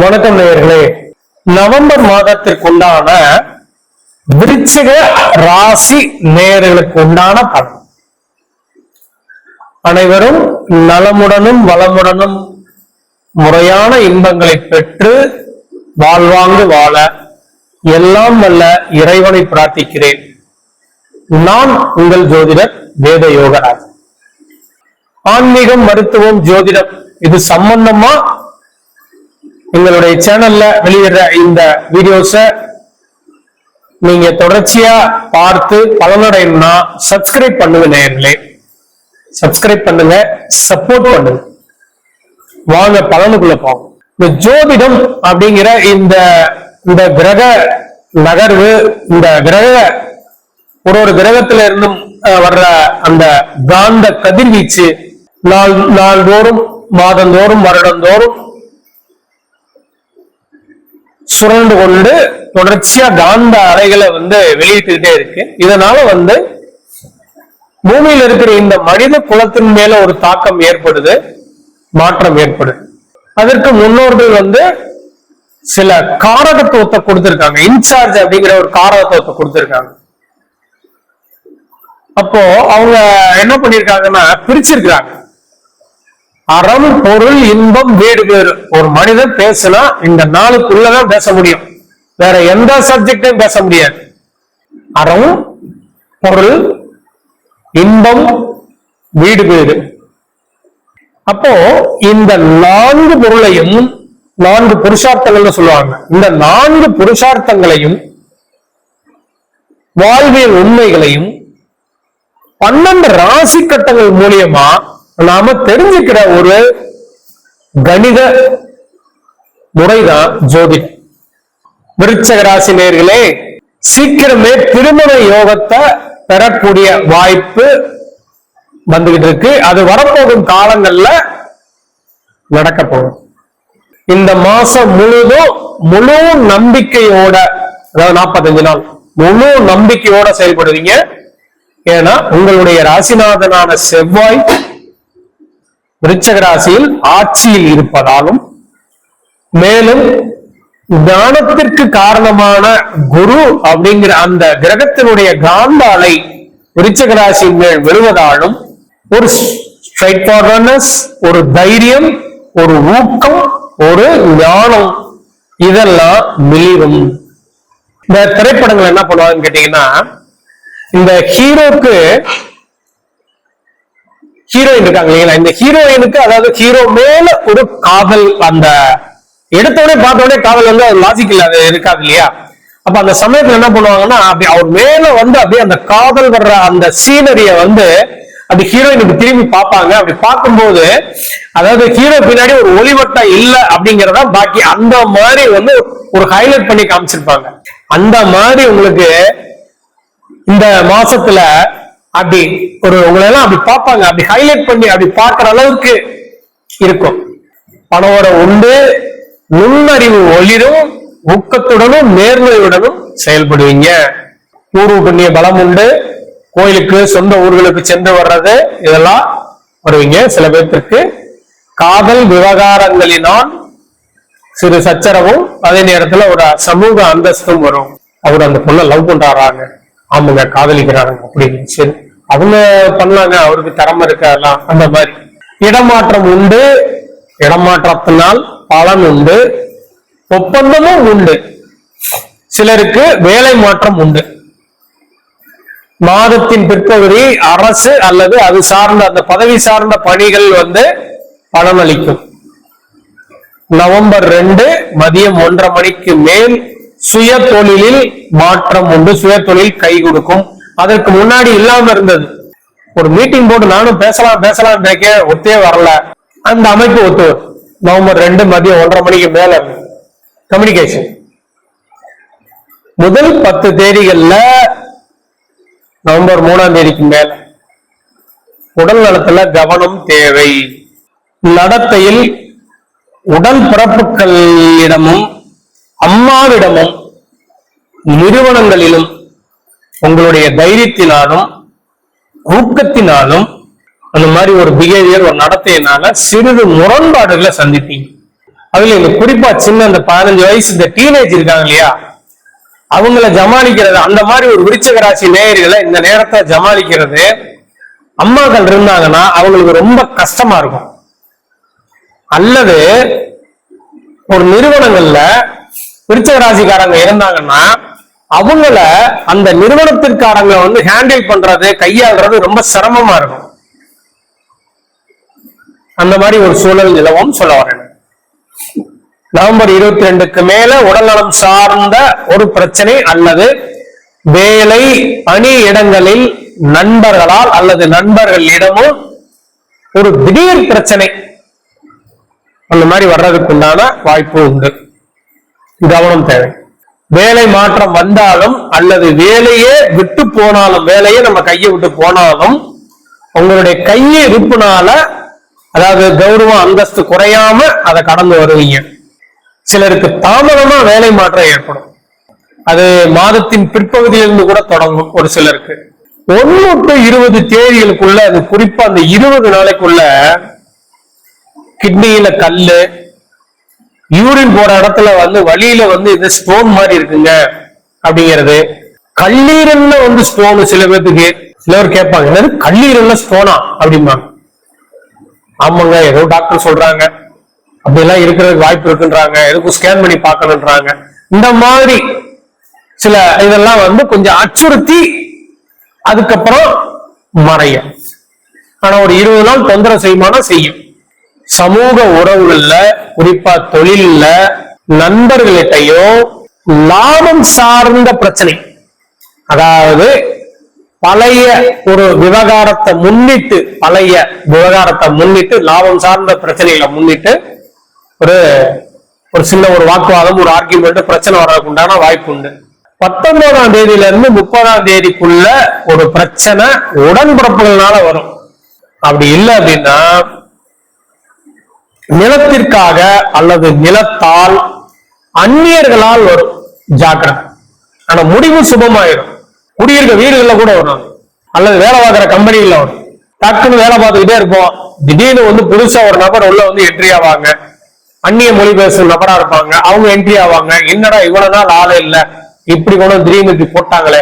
வணக்கம் நேயர்களே. நவம்பர் மாதத்திற்குண்டான விருச்சிக ராசி நேயர்களுக்கு உண்டான பலன். அனைவரும் நலமுடனும் வளமுடனும் முறையான இன்பங்களை பெற்று வாழ்வாங்கு வாழ எல்லாம் வல்ல இறைவனை பிரார்த்திக்கிறேன். நான் உங்கள் ஜோதிடர் வேத யோகராஜ். ஆன்மீகம் மருத்துவம் ஜோதிடம் இது சம்பந்தமா எங்களுடைய சேனல்ல வெளியிடுற இந்த வீடியோஸ நீங்க தொடர்ச்சியா பார்த்து பலனடையணும்னா சப்ஸ்கிரைப் பண்ணுங்க நேர்களே சப்ஸ்கிரைப் பண்ணுங்க சப்போர்ட் பண்ணுங்க. வாங்க பலனுக்குள்ள போவோம். இந்த ஜோதிடம் அப்படிங்கிற இந்த இந்த கிரக நகர்வு இந்த கிரக ஒரு ஒரு கிரகத்துல இருந்தும் வர்ற அந்த காந்த கதிர்வீச்சு நாள் நாள்தோறும் மாதந்தோறும் வருடந்தோறும் சுரண்டு கொண்டு தொடர்ச்சியா காந்த அலைகளை வந்து வெளியிட்டுக்கிட்டே இருக்கு. இதனால வந்து பூமியில இருக்கிற இந்த மனித குலத்தின் மேல ஒரு தாக்கம் ஏற்படுது மாற்றம் ஏற்படுது. அதற்கு முன்னோர்கள் வந்து சில காரகத்துவத்தை கொடுத்திருக்காங்க. இன்சார்ஜ் அப்படிங்கிற ஒரு காரகத்துவத்தை கொடுத்திருக்காங்க. அப்போ அவங்க என்ன பண்ணிருக்காங்கன்னா பிரிச்சிருக்கிறாங்க. அறம் பொருள் இன்பம் வீடு பேரு ஒரு மனிதன் பேசினா இந்த நாளுக்குள்ளதான் பேச முடியும். வேற எந்த சப்ஜெக்டையும் பேச முடியாது. அறம் பொருள் இன்பம் வீடு பேரு அப்போ இந்த நான்கு பொருளையும் நான்கு புருஷார்த்தங்கள்னு சொல்லுவாங்க. இந்த நான்கு புருஷார்த்தங்களையும் வாழ்வியல் உண்மைகளையும் பன்னெண்டு ராசி கட்டங்கள் மூலியமா நாம தெரிஞ்சுக்கிற ஒரு கணித முறைதான் ஜோதி விருச்சக ராசி நேர்களே சீக்கிரமே திருமண யோகத்தை பெறக்கூடிய வாய்ப்பு வந்துகிட்டு இருக்கு. அது வரப்போகும் காலங்கள்ல நடக்க போகும் இந்த மாசம் முழுதும் முழு நம்பிக்கையோட அதாவது நாற்பத்தஞ்சு நாள் முழு நம்பிக்கையோட செயல்படுவீங்க ஏன்னா உங்களுடைய ராசிநாதனான செவ்வாய் விருச்சகராசியில் ஆட்சியில் இருப்பதாலும் மேலும் ஞானத்திற்கு காரணமான குரு அப்படிங்கிற அந்த கிரகத்தினுடைய காந்த அலை விருச்சக மேல் விழுவதாலும் ஒரு ஸ்ட்ரைட் ஃபார்வர்ட்னஸ் ஒரு தைரியம் ஒரு ஊக்கம் ஒரு ஞானம் இதெல்லாம் மிளிரும். இந்த திரைப்படங்கள் என்ன பண்ணுவாங்கன்னு கேட்டீங்கன்னா இந்த ஹீரோக்கு ஹீரோயின் இருக்காங்க இல்லைங்களா? இந்த ஹீரோயினுக்கு அதாவது ஹீரோ மேல ஒரு காதல் அந்த எடுத்தோடனே பார்த்தோடனே காதல் வந்து அது லாஜிக்கல் அது இருக்காது இல்லையா? அப்ப அந்த சமயத்துல என்ன பண்ணுவாங்கன்னா அப்படி அவர் மேல வந்து அப்படியே அந்த காதல் வர்ற அந்த சீனரிய வந்து அப்படி ஹீரோயினுக்கு திரும்பி பார்ப்பாங்க. அப்படி பார்க்கும்போது அதாவது ஹீரோ பின்னாடி ஒரு ஒளிவட்டம் இல்ல அப்படிங்கறத பாக்கி அந்த மாதிரி வந்து ஒரு ஹைலைட் பண்ணி காமிச்சிருப்பாங்க. அந்த மாதிரி உங்களுக்கு இந்த மாசத்துல அப்படி ஒரு உங்களை எல்லாம் அப்படி பார்ப்பாங்க. அப்படி ஹைலைட் பண்ணி அப்படி பார்க்குற அளவுக்கு இருக்கும். பணவரம் உண்டு நுண்ணறிவு ஒளிரும் ஊக்கத்துடனும் நேர்மையுடனும் செயல்படுவீங்க. ஊர்வு புண்ணிய பலம் உண்டு. கோயிலுக்கு சொந்த ஊர்களுக்கு சென்று வர்றது இதெல்லாம் வருவீங்க. சில பேர்த்திற்கு காதல் விவகாரங்களினால் சிறு சச்சரவும் அதே நேரத்துல ஒரு சமூக அந்தஸ்தும் வரும். அவர் அந்த பொண்ணை லவ் பண்றாராங்க ஆமாங்க காதலிக்கிறாருங்க அப்படின்னு சரி. அவங்க பண்ணாங்க அவருக்கு திறமை இருக்கு அதெல்லாம் அந்த மாதிரி. இடமாற்றம் உண்டு. இடமாற்றத்தினால் பலன் உண்டு. ஒப்பந்தமும் உண்டு. சிலருக்கு வேலை மாற்றம் உண்டு. மாதத்தின் பிற்பகுதி அரசு அல்லது அது சார்ந்த அந்த பதவி சார்ந்த பணிகள் வந்து பலனளிக்கும் நவம்பர் ரெண்டு மதியம் ஒன்றரை மணிக்கு மேல் சுய தொழிலில் மாற்றம் உண்டு சுய தொழில் கை கொடுக்கும். அதற்கு முன்னாடி இல்லாம இருந்தது. ஒரு மீட்டிங் போட்டு நானும் பேசலாம் பேசலாம் இருக்கேன் ஒத்தே வரல. அந்த அமைப்பு ஒத்து நவம்பர் ரெண்டு மதியம் ஒன்றரை மணிக்கு மேல கம்யூனிகேஷன் முதல் பத்து தேதிகள்ல நவம்பர் மூணாம் தேதிக்கு மேல உடல் நலத்துல கவனம் தேவை. நடத்தையில் உடல் பிறப்புகளிடமும் அம்மாவிடமும் நிறுவனங்களிலும் உங்களுடைய தைரியத்தினாலும் ஊக்கத்தினாலும் அந்த மாதிரி ஒரு பிஹேவியர் ஒரு நடத்தையினால சிறிது முரண்பாடுகளை சந்திப்பீங்க. அதுல இந்த குறிப்பா சின்ன அந்த பதினஞ்சு வயசு இந்த டீனேஜ் இருக்காங்க இல்லையா? அவங்கள ஜமாளிக்கிறது அந்த மாதிரி ஒரு விருச்சக ராசி நேயர்களை இந்த நேரத்தை ஜமாளிக்கிறது அம்மாக்கள் இருந்தாங்கன்னா அவங்களுக்கு ரொம்ப கஷ்டமா இருக்கும். அல்லது ஒரு நிறுவனங்கள்ல விருச்சக ராசிக்காரங்க இருந்தாங்கன்னா அவங்கள அந்த நிறுவனத்திற்காரங்க வந்து ஹேண்டில் பண்றது கையாளுறது ரொம்ப சிரமமா இருக்கும். அந்த மாதிரி ஒரு சூழல் நிலவும் சொல்ல வரேன். நவம்பர் இருபத்தி ரெண்டுக்கு மேல உடல்நலம் சார்ந்த ஒரு பிரச்சனை அல்லது வேலை பணி இடங்களில் நண்பர்களால் அல்லது நண்பர்களிடமும் ஒரு திடீர் பிரச்சனை அந்த மாதிரி வர்றதுக்குண்டான வாய்ப்பு உண்டு. கவனம் தேவை. வேலை மாற்றம் வந்தாலும் அல்லது வேலையே விட்டு போனாலும் வேலையே நம்ம கையை விட்டு போனாலும் உங்களுடைய கையை இருப்புனால அதாவது கௌரவம் அந்தஸ்து குறையாம அதை கடந்து வருவீங்க. சிலருக்கு தாமதமா வேலை மாற்றம் ஏற்படும். அது மாதத்தின் பிற்பகுதியிலிருந்து கூட தொடங்கும் ஒரு சிலருக்கு. ஒன்னு டு இருபது தேதிகளுக்குள்ள அது குறிப்பா அந்த இருபது நாளைக்குள்ள கிட்னியில கல்லு யூரின் போற இடத்துல வந்து வழியில வந்து இது ஸ்டோன் மாதிரி இருக்குங்க அப்படிங்கிறது. கல்லீரல்ல வந்து ஸ்டோன் சில பேர்த்துக்கு சிலர் கேட்பாங்க என்னது? கல்லீரல்ல ஸ்டோனா அப்படிம்பாங்க. ஆமாங்க ஏதோ டாக்டர் சொல்றாங்க. அப்படியெல்லாம் இருக்கிறதுக்கு வாய்ப்பு இருக்குன்றாங்க. எதுக்கும் ஸ்கேன் பண்ணி பார்க்கணுன்றாங்க. இந்த மாதிரி சில இதெல்லாம் வந்து கொஞ்சம் அச்சுறுத்தி அதுக்கப்புறம் மறையும் ஆனா ஒரு இருபது நாள் தொந்தரவு செய்யுமானா செய்யும். சமூக உறவுகள்ல குறிப்பா தொழில்ல நண்பர்களிட்டையும் லாபம் சார்ந்த பிரச்சனை. அதாவது பழைய ஒரு விவகாரத்தை முன்னிட்டு பழைய விவகாரத்தை முன்னிட்டு லாபம் சார்ந்த பிரச்சனைகளை முன்னிட்டு ஒரு ஒரு சின்ன ஒரு வாக்குவாதம் ஒரு ஆர்கியூமெண்ட் பிரச்சனை வர்றதுக்கு உண்டான வாய்ப்பு உண்டு. பத்தொன்பதாம் தேதியில இருந்து முப்பதாம் தேதிக்குள்ள ஒரு பிரச்சனை உடன்பிறப்புகள்னால வரும். அப்படி இல்லை அப்படின்னா நிலத்திற்காக அல்லது நிலத்தால் அந்நியர்களால் வரும். ஜாக்கிரம் ஆனா முடிவு சுபமாயிடும். குடியிருக்க வீடுகள்ல கூட வரும். அல்லது வேலை பார்க்குற கம்பெனிகள்ல வரும். டக்குன்னு வேலை பார்த்துக்கிட்டே இருப்போம். திடீர்னு வந்து புதுசா ஒரு நபர் உள்ள வந்து என்ட்ரி ஆவாங்க. அந்நிய மொழி பேசும் நபரா இருப்பாங்க. அவங்க என்ட்ரி ஆவாங்க. என்னடா இவ்வளவு நாள் ஆளே இல்ல. இப்படி கூட திடீர்னு இப்படி போட்டாங்களே?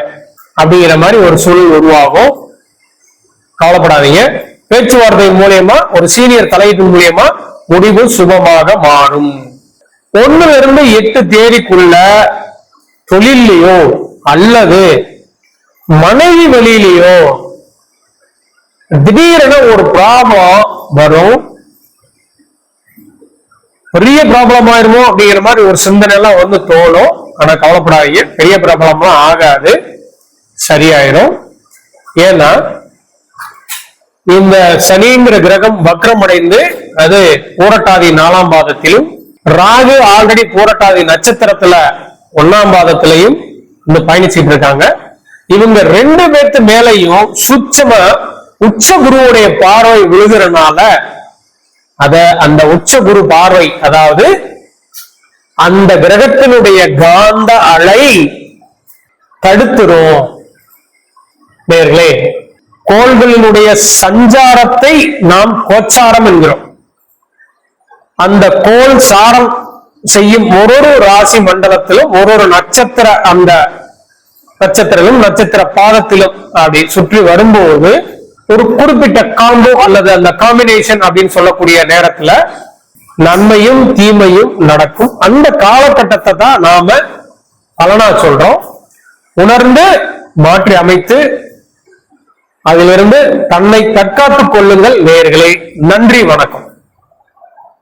அப்படிங்கிற மாதிரி ஒரு சூழல் உருவாகும். கவலைப்படாதீங்க. பேச்சுவார்த்தை மூலியமா ஒரு சீனியர் தலையீட்டு மூலியமா முடிவு சுபமாக மாறும். ஒண்ணுல இருந்து எட்டு தேதிக்குள்ள தொழிலையோ அல்லது மனைவி வெளியிலையோ திடீரென ஒரு ப்ராப்ளம் வரும். பெரிய ப்ராப்ளம் ஆயிருமோ அப்படிங்கிற மாதிரி ஒரு சிந்தனை எல்லாம் வந்து தோணும். ஆனா கவலைப்படாதீங்க. பெரிய ப்ராப்ளம்லாம் ஆகாது. சரியாயிரும். ஏன்னா இந்த சனிங்கிற கிரகம் வக்ரம் அடைந்து அது பூரட்டாதி நாலாம் பாதத்திலும் ராகு ஆல்ரெடி பூரட்டாதி நட்சத்திரத்துல ஒன்னாம் பாதத்திலையும் இந்த பயணிச்சுட்டு இருக்காங்க. இவங்க ரெண்டு பேர்த்து மேலையும் சுச்சமா உச்ச குருவுடைய பார்வை விழுகிறனால அத அந்த உச்ச குரு பார்வை அதாவது அந்த கிரகத்தினுடைய காந்த அலை தடுத்துரும். நேர்களே கோள்களினுடைய சஞ்சாரத்தை நாம் கோச்சாரம் என்கிறோம். அந்த கோள் சாரம் செய்யும் ஒரு ஒரு ராசி மண்டலத்திலும் ஒரு ஒரு நட்சத்திர அந்த நட்சத்திரத்திலும் நட்சத்திர பாதத்திலும் அப்படி சுற்றி வரும்போது ஒரு குறிப்பிட்ட காம்போ அல்லது அந்த காம்பினேஷன் அப்படின்னு சொல்லக்கூடிய நேரத்துல நன்மையும் தீமையும் நடக்கும். அந்த காலகட்டத்தை தான் நாம பலனா சொல்றோம். உணர்ந்து மாற்றி அமைத்து அதிலிருந்து தன்னை தற்காத்துக் கொள்ளுங்கள் நேர்களே நன்றி வணக்கம்.